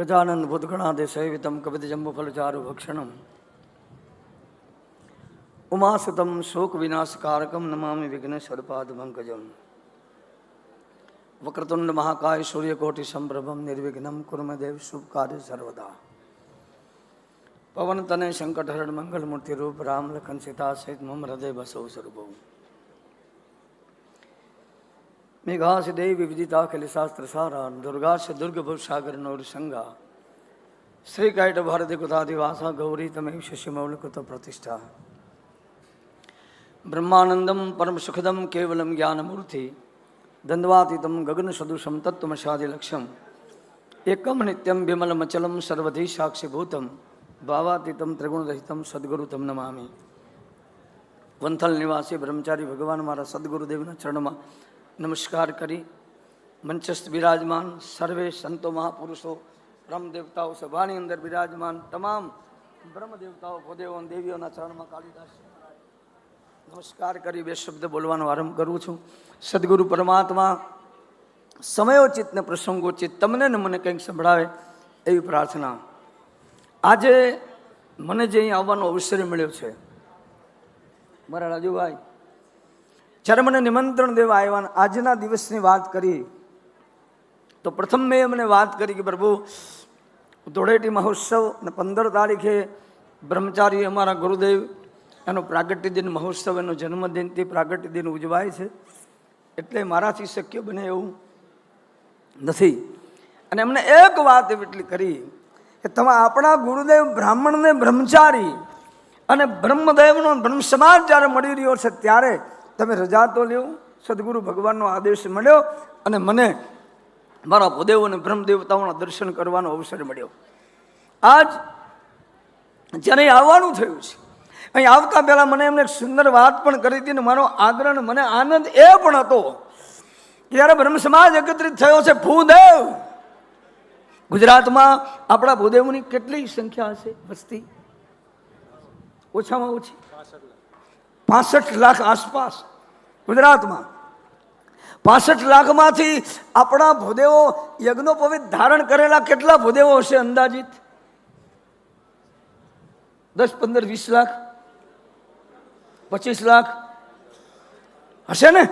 ગજાનંદ ભૂતગણાદે સૈવિતમ કવિત જંબુફલચારુ ભક્ષણમ। ઉમાસુતમ શોક વિનાશકારકમ નમામિ વિઘ્નેશ્વરપાદ પંકજમ। વક્રતુંડ મહાકાય સૂર્યકોટિ સંપ્રભમ નિર્વિઘ્નમ કુર્મદેવ શુભ કાર્ય સર્વદા। પવન તને સંકટહરણ મંગલ મૂર્તિ રૂપ રામ લખન સીતા સહિત મમ હૃદય બસો સ્વરૂપો। ભવ સાગર નૌર સંગા શ્રી કાયટ ભારતી કુતાદિવાસા ગૌરી તમે શિષ્યમૌલ કુત પ્રતિષ્ઠા બ્રહ્માનંદમ પરમ સુખદમ કેવલમ જ્ઞાનમૂર્તિ દંડવાતીતમ ગગન સદૃશમ તત્વમશાદિલક્ષમ એકમ નિત્યમ વિમલમચલમ સર્વધિ સાક્ષીભૂતમ ભાવાતીતમ ત્રિગુણરહિતમ સદગુરુ તમ નમામી વંથલ નિવાસી બ્રહ્મચારી ભગવાન મારા સદગુરુદેવના ચરણમાં નમસ્કાર કરી મંચસ્થ બિરાજમાન, સર્વે સંતો મહાપુરુષો બ્રહ્મ દેવતાઓ સભાની અંદર બિરાજમાન તમામ બ્રહ્મ દેવતાઓ ભૂદેવો દેવીઓના ચરણમાં કાલિદાસ નમસ્કાર કરી બે શબ્દ બોલવાનો આરંભ કરું છું. સદગુરુ પરમાત્મા સમયોચિત ને પ્રસંગોચિત તમને ને મને કંઈક સંભળાવે એવી પ્રાર્થના. આજે મને જે અહીં આવવાનો અવસર મળ્યો છે, મારા રાજુભાઈ જ્યારે મને નિમંત્રણ દેવા આવ્યા આજના દિવસની વાત કરી, તો પ્રથમ મેં એમને વાત કરી કે, પ્રભુ, ધૂળેટી મહોત્સવ અને પંદર તારીખે બ્રહ્મચારી અમારા ગુરુદેવ, એનો પ્રાગટ્ય દિન મહોત્સવ, એનો જન્મદિનથી પ્રાગટ્ય દિન ઉજવાય છે. એટલે મારાથી શક્ય બને એવું નથી. અને એમને એક વાત એટલી કરી કે, તમે આપણા ગુરુદેવ બ્રાહ્મણને બ્રહ્મચારી અને બ્રહ્મદેવનો બ્રહ્મ સમાજ જ્યારે મળી રહ્યો છે, ત્યારે તમે રજા તો લ્યો, સદગુરુ ભગવાનનો આદેશ મળ્યો અને મને મારા ભૂદેવ અને બ્રહ્મદેવતાઓના દર્શન કરવાનો અવસર મળ્યો. આજ જ્યારે આવવાનું થયું છે, અહીં આવતા પહેલાં મને એમને એક સુંદર વાત પણ કરી હતી ને મારો આગ્રહ મને આનંદ એ પણ હતો જ્યારે બ્રહ્મ સમાજ એકત્રિત થયો છે, ભૂદેવ, ગુજરાતમાં આપણા ભૂદેવની કેટલી સંખ્યા હશે? વસ્તી? ઓછામાં ઓછી? પાસઠ લાખ આસપાસ. ગુજરાતમાં. પાસઠ લાખમાંથી આપણા ભૂદેવો યજ્ઞોપવિત ધારણ કરેલા કેટલા ભૂદેવો હશે અંદાજિત? દસ, પંદર, વીસ લાખ? પચીસ લાખ? હશે ને?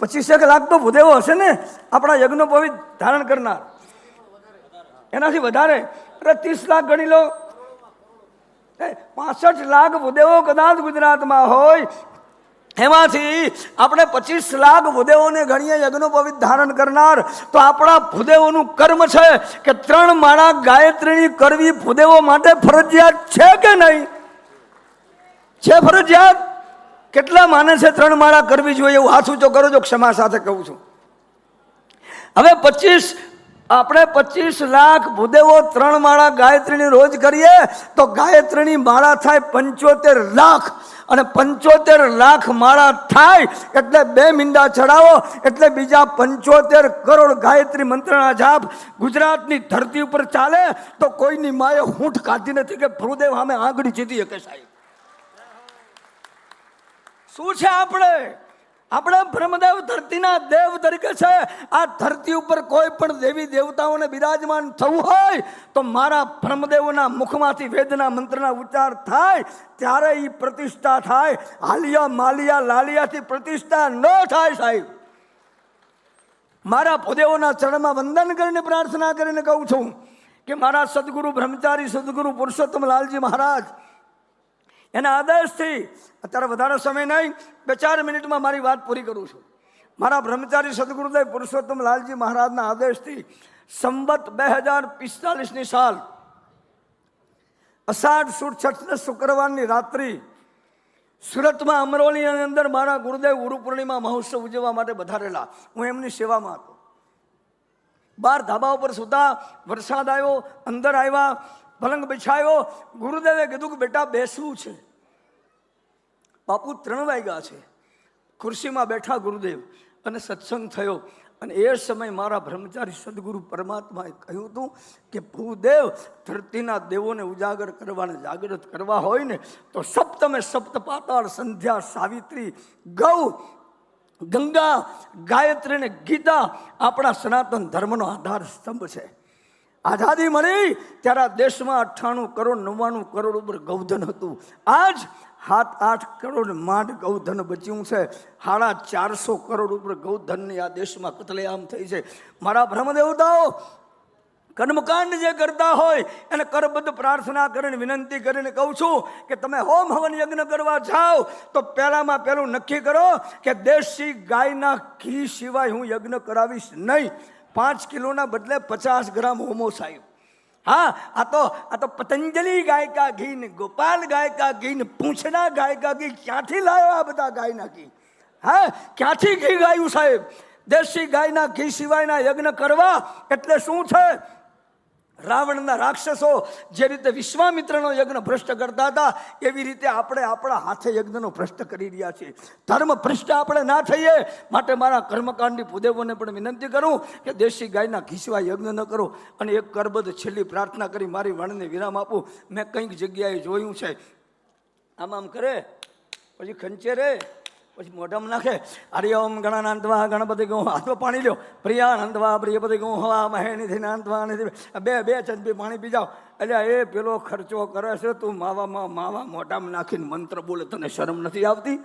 પચીસેક લાખ તો ભૂદેવો હશે ને આપણા યજ્ઞોપવિત ધારણ કરનાર? એનાથી વધારે? એટલે ત્રીસ લાખ ગણી લો. પાસઠ લાખ ભૂદેવો કદાચ ગુજરાતમાં હોય એમાંથી આપણે પચીસ લાખ ભૂદેવોને ગણીએ યજ્ઞોપવિત ધારણ કરનાર, તો આપણા ભૂદેવોનું કર્મ છે કે ત્રણ માળા ગાયત્રીની કરવી ભૂદેવો માટે ફરજિયાત છે કે નહીં? છે ફરજિયાત? કેટલા માને છે ત્રણ માળા કરવી જોઈએ એવું હાથ ઊંચો કરો છો, ક્ષમા સાથે કહું છું. હવે પચીસ, આપણે પચીસ લાખ ભૂદેવો ત્રણ માળા ગાયત્રીની રોજ કરીએ, તો ગાયત્રીની માળા થાય પંચોતેર લાખ. અને પંચોતેર લાખ માળા થાય એટલે બે મીંડા ચડાવો એટલે બીજા પંચોતેર કરોડ ગાયત્રી મંત્રના જાપ ગુજરાતની ધરતી ઉપર ચાલે તો કોઈની માએ હૂંઠ કાઢી નથી કે ભૂદેવ સામે આંગળી જીતી શકે સાહેબ? શું છે આપણે? આપણે બ્રહ્મદેવ ધરતીના દેવ તરીકે છે. આ ધરતી ઉપર કોઈ પણ દેવી દેવતાઓને બિરાજમાન થવું હોય તો મારા બ્રહ્મદેવના મુખમાંથી વેદના મંત્રના ઉચ્ચાર થાય. ત્યારે એ પ્રતિષ્ઠા થાય. હાલિયા માલિયા લાલિયાથી પ્રતિષ્ઠા ન થાય સાહેબ. મારા ભૂદેવોના ચરણમાં વંદન કરીને પ્રાર્થના કરીને કહું છું કે મારા સદગુરુ બ્રહ્મચારી, સદગુરુ પુરુષોત્તમ લાલજી મહારાજ એના આદેશથી અત્યારે વધારે સમય નહીં, બે ચાર મિનિટમાં મારી વાત પૂરી કરું છું. મારા બ્રહ્મચારી સદગુરુદેવ પુરુષોત્તમ લાલજી મહારાજના આદેશથી સંબત બે હજાર પિસ્તાલીસની સાલ, અષાઢ સુદ છઠને શુક્રવારની રાત્રિ, સુરતમાં અમરોલીની અંદર મારા ગુરુદેવ ગુરુ પૂર્ણિમા મહોત્સવ ઉજવવા માટે વધારેલા હું એમની સેવામાં હતો. બાર ધાબા ઉપર સુતા વરસાદ આવ્યો, અંદર આવ્યા પલંગ બિછાયો ગુરુદેવે કીધું કે બેટા બેસવું છે. બાપુ ત્રણ વાગ્યા છે. ખુરશીમાં બેઠા ગુરુદેવ અને સત્સંગ થયો. અને એ સમયે મારા બ્રહ્મચારી સદગુરુ પરમાત્માએ કહ્યું હતું કે ભૂદેવ, ધરતીના દેવોને ઉજાગર કરવાને જાગૃત કરવા હોય ને, તો સપ્તમે સપ્ત પાતાળ સંધ્યા, સાવિત્રી, ગૌ, ગંગા ગાયત્રી અને ગીતા આપણા સનાતન ધર્મનો આધાર સ્તંભ છે. આઝાદી મળી ત્યારે દેશમાં અઠ્ઠાણું કરોડ, નવ્વાણું કરોડ ઉપર ગૌધન હતું. આજ સાત, આઠ કરોડ માંડ ગૌધન બચ્યું છે. સાડા ચારસો કરોડ ઉપર ગૌધનની આ દેશમાં કતલેઆમ થઈ છે. મારા બ્રહ્મદેવતાઓ કર્મકાંડ જે કરતા હોય, એને કરબદ્ધ પ્રાર્થના કરીને વિનંતી કરીને કહું છું કે તમે હોમ હવન યજ્ઞ કરવા જાઓ, તો પહેલામાં પહેલું નક્કી કરો કે દેશી ગાયના ઘી સિવાય હું યજ્ઞ કરાવીશ નહીં. પાંચ કિલોના બદલે પચાસ ગ્રામ હોમો સાહેબ. હા, આ તો આ તો પતંજલિ ગાયકા ઘીન, ગોપાલ ગાયકા ઘી પૂંછના ગાયકા ઘી, ક્યાંથી લાવ્યો આ બધા ગાયના ઘી? હા, ક્યાંથી ઘી ગાયું સાહેબ? દેશી ગાયના ઘી સિવાયના યજ્ઞ કરવા એટલે શું છે? રાવણના રાક્ષસો જે રીતે વિશ્વામિત્રનો યજ્ઞ ભ્રષ્ટ કરતા હતા, એવી રીતે આપણે આપણા હાથે યજ્ઞનો ભ્રષ્ટ કરી રહ્યા છીએ. ધર્મ ભ્રષ્ટ આપણે ના થઈએ માટે મારા કર્મકાંડી ભૂદેવોને પણ વિનંતી કરું કે દેશી ગાયના ઘીસવા યજ્ઞ ન કરો અને એક કરબદ છેલ્લી પ્રાર્થના કરી મારી વાણીને વિરામ આપું. મેં કંઈક જગ્યાએ જોયું છે. આમ આમ કરે, પછી ખંચે રે. પછી મોઢામાં નાખે, હરિ ઓમ ગણાનાંતવા ગણપતિ ગૌ હાથમાં પાણી લ્યો. પ્રિયાનંદવા પ્રિયપતિ ગૌ હવા મહે નિધિ નાંતવા બે બે ચંદપી પાણી પી જાઓ એટલે એ પેલો ખર્ચો કરે છે, તું માવામાં, માવા મોઢામાં નાખીને મંત્ર બોલે, તને શરમ નથી આવતી?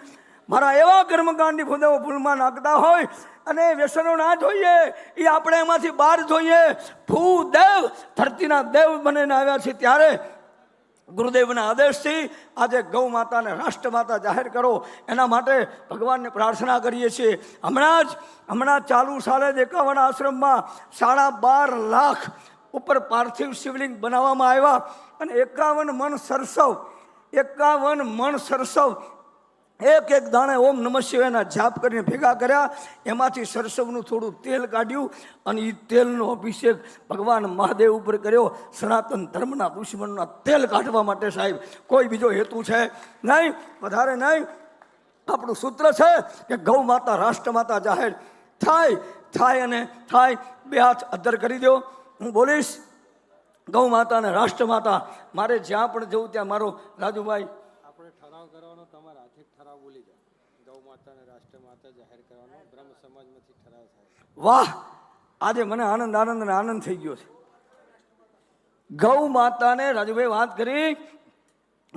મારા એવા કર્મકાંડી ભૂદેવો ભૂલમાં નાખતા હોય અને વ્યસનો ના જોઈએ, એ આપણે એમાંથી બહાર જોઈએ. ભૂદેવ ધરતીના દેવ બનીને આવ્યા છે ત્યારે ગુરુદેવના આદેશથી આજે ગૌ માતાને રાષ્ટ્રમાતા જાહેર કરો. એના માટે ભગવાનને પ્રાર્થના કરીએ છીએ. હમણાં જ, હમણાં ચાલુ સાલે જ એકાવન આશ્રમમાં સાડા બાર લાખ ઉપર પાર્થિવ શિવલિંગ બનાવવામાં આવ્યા અને એકાવન મણ સરસવ, એકાવન મણ સરસવ એક એક દાણે ઓમ નમઃ શિવાયના જાપ કરીને ભેગા કર્યા. એમાંથી સરસવનું થોડું તેલ કાઢ્યું અને એ તેલનો અભિષેક ભગવાન મહાદેવ ઉપર કર્યો. સનાતન ધર્મના દુશ્મનના તેલ કાઢવા માટે સાહેબ, કોઈ બીજો હેતુ છે નહીં? વધારે નહીં. આપણું સૂત્ર છે કે ગૌ માતા, રાષ્ટ્ર માતા જાહેર થાય થાય અને થાય. બે હાથ અધર કરી દો. હું બોલીશ, ગૌ માતા અને રાષ્ટ્ર માતા, મારે જ્યાં પણ જવું ત્યાં મારો રાજુભાઈ આપણે ઠરાવ કરવાનો તમારા હાથે જ ઠરાવ બોલી જાઓ ગૌ માતા અને રાષ્ટ્ર માતા જાહેર કરવાનો બ્રહ્મ સમાજમાંથી ઠરાવ થાય વાહ! આજે મને આનંદ આનંદ આનંદ થઈ ગયો છે. ગૌ માતાને રાજુભાઈ વાત કરી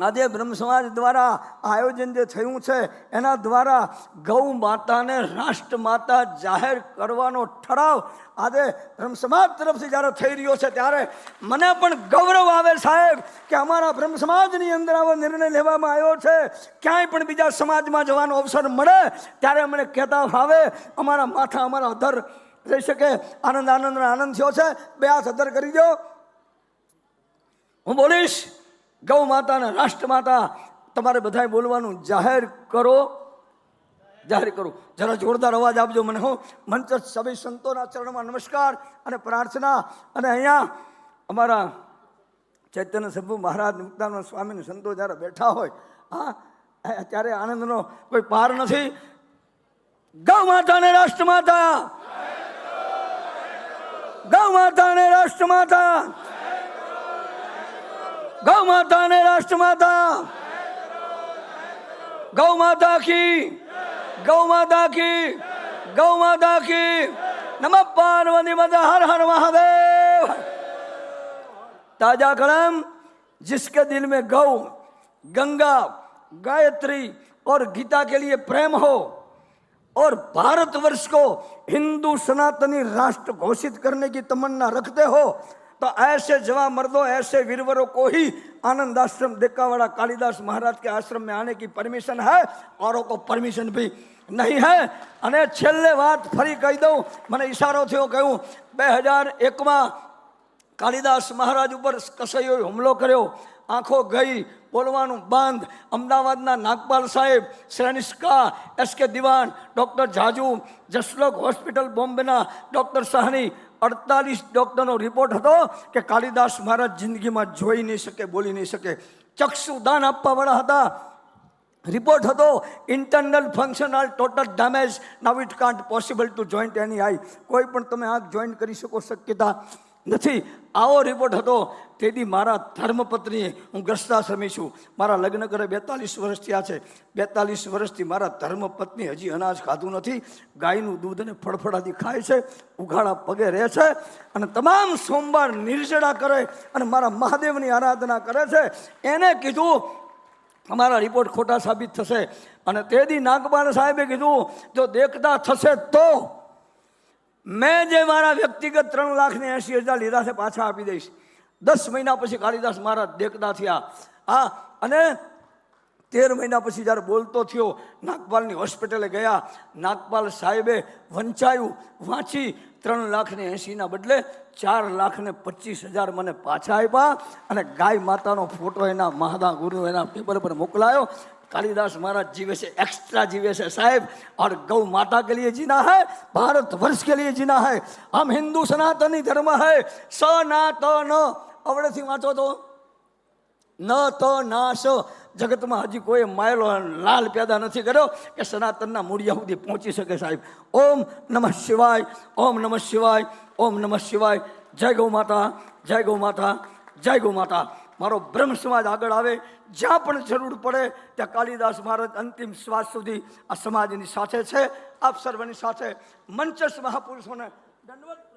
આજે બ્રહ્મ સમાજ દ્વારા આયોજન જે થયું છે, એના દ્વારા ગૌ માતાને રાષ્ટ્ર માતા જાહેર કરવાનો ઠરાવ આજે બ્રહ્મ સમાજ તરફથી જ્યારે થઈ રહ્યો છે, ત્યારે મને પણ ગૌરવ આવે સાહેબ કે અમારા બ્રહ્મ સમાજની અંદર આવો નિર્ણય લેવામાં આવ્યો છે. ક્યાંય પણ બીજા સમાજમાં જવાનો અવસર મળે, ત્યારે અમને કહેતા ફાવે, અમારા માથા અમારા અધર રહી શકે. આનંદ આનંદ આનંદ થયો છે. બે હાથ અધર કરી દો. હું બોલીશ ગૌ માતા અને રાષ્ટ્ર માતા તમારે બધાએ બોલવાનું જાહેર કરો. જાહેર કરો. જરા જોરદાર અવાજ આપજો મને, હો. મંચ સભી સંતોના ચરણમાં નમસ્કાર અને પ્રાર્થના. અને અહીંયા અમારા ચૈતન્ય શંભુ મહારાજ મુક્તાનંદ સ્વામીને સંતો જ્યારે બેઠા હોય, હા, એ ત્યારે આનંદનો કોઈ પાર નથી. ગૌ માતા અને રાષ્ટ્ર માતા ગૌ માતા અને રાષ્ટ્ર માતા गौ माता ने राष्ट्र माता। गौ माता की। गौ माता की। गौ माता की। नम पार्वती मदा हर हर महादेव। ताज़ा कलम, जिसके दिल में गौ, गंगा, गायत्री और गीता के लिए प्रेम हो, और भारतवर्ष को हिंदू सनातनी राष्ट्र घोषित करने की तमन्ना रखते हो तो ऐसे जवा मर्दों ऐसे वीरवरों को ही आनंद आश्रम देकावाड़ा कालिदास महाराज के आश्रम में आने की परमिशन है औरों को परमिशन भी નહીં હે અને છેલ્લે વાત ફરી કહી દઉં મને ઈશારો થયો કહ્યું બે હજાર એકમાં કાલિદાસ મહારાજ ઉપર કસૈયોએ હુમલો કર્યો આંખો ગઈ બોલવાનું બંધ અમદાવાદના નાગપાલ સાહેબ શ્રેનિષ્કા એસ કે દિવાન ડૉક્ટર જાજુ જસલોક હોસ્પિટલ બોમ્બેના ડૉક્ટર સાહની અડતાલીસ ડૉક્ટરનો રિપોર્ટ હતો કે કાલિદાસ મહારાજ જિંદગીમાં જોઈ નહીં શકે, બોલી નહીં શકે. ચક્ષુ દાન આપવાવાળા હતા. રિપોર્ટ હતો internal functional total damage now it can't possible to joint any I કોઈ પણ તમે આંખ જોઈન્ટ કરી શકો શક્યતા. નથી. આવો રિપોર્ટ હતો. તેથી મારા ધર્મપત્નીએ હું ગ્રસ્તાશ્રમી છું. મારા લગ્ન કરે બેતાલીસ વર્ષ થયા છે. બેતાલીસ વર્ષથી મારા ધર્મપત્ની હજી અનાજ ખાધું નથી. ગાયનું દૂધ અને ફળફળાથી ખાય છે. ઉઘાડા પગે રહે છે. અને તમામ સોમવાર નિર્જળા કરે અને મારા મહાદેવની આરાધના કરે છે. એને કીધું અમારા રિપોર્ટ ખોટા સાબિત થશે. અને તે દી નાગબાણ સાહેબે કીધું, જો દેખતા થશે તો મેં જે મારા વ્યક્તિગત ત્રણ લાખ ને એંશી હજાર લીધા છે, પાછા આપી દઈશ. દસ મહિના પછી કાળીદાસ મારા દેખતા થયા. હા, અને તેર મહિના પછી જ્યારે બોલતો થયો, નાગપાલની હોસ્પિટલે ગયા. નાગપાલ સાહેબે વંચાયું, વાંચી, ત્રણ લાખ ને એંશીના બદલે ચાર લાખ ને પચીસ હજાર મને પાછા આપ્યા અને ગાય માતાનો ફોટો એના મહાદા ગુરુ એના પેપર પર મોકલાયો. कालिदास महाराज जीवे से एक्स्ट्रा जीवे से साहेब और गौ माता के लिए जीना है भारत वर्ष के लिए जीना है हम हिंदू सनातनी धर्म है सनातन અવળેથી વાંચો તો ન તો નાશ જગતમાં હજી કોઈ માયલો લાલ પેદા નથી કર્યો કે સનાતનના મૂળિયા સુધી પહોંચી શકે સાહેબ ઓમ નમઃ શિવાય ઓમ નમઃ શિવાય ઓમ નમઃ શિવાય જય ગૌ માતા જય ગૌ માતા જય ગૌ માતા મારો બ્રહ્મ સમાજ આગળ આવે, જ્યાં પણ જરૂર પડે, ત્યાં કાલિદાસ મહારાજ અંતિમ શ્વાસ સુધી આ સમાજની સાથે છે. આપ સર્વની સાથે મંચસ મહાપુરુષોને દંડવત